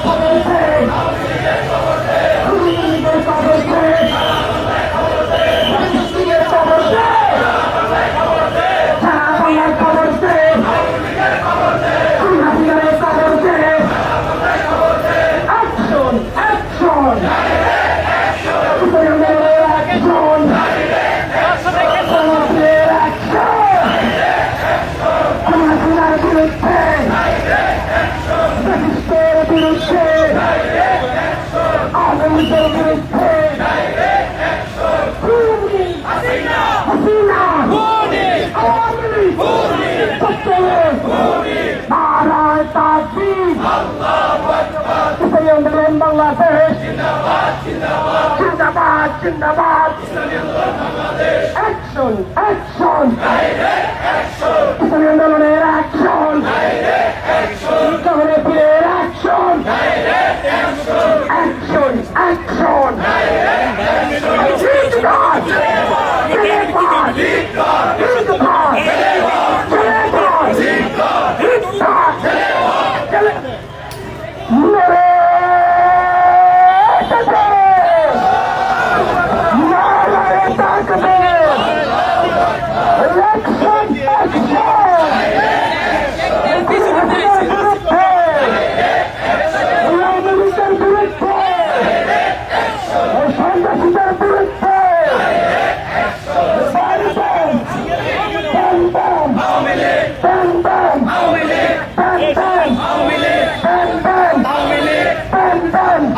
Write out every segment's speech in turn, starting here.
Thank you. ইসলামী আন্দোলন বাংলাদেশ জিন্দাবাদ জিন্দাবাদ অ্যাকশন অ্যাকশন ইসলামী আন্দোলনে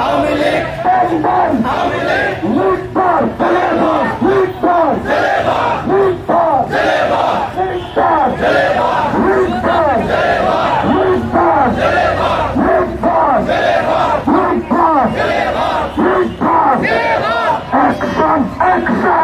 Aumile, একশো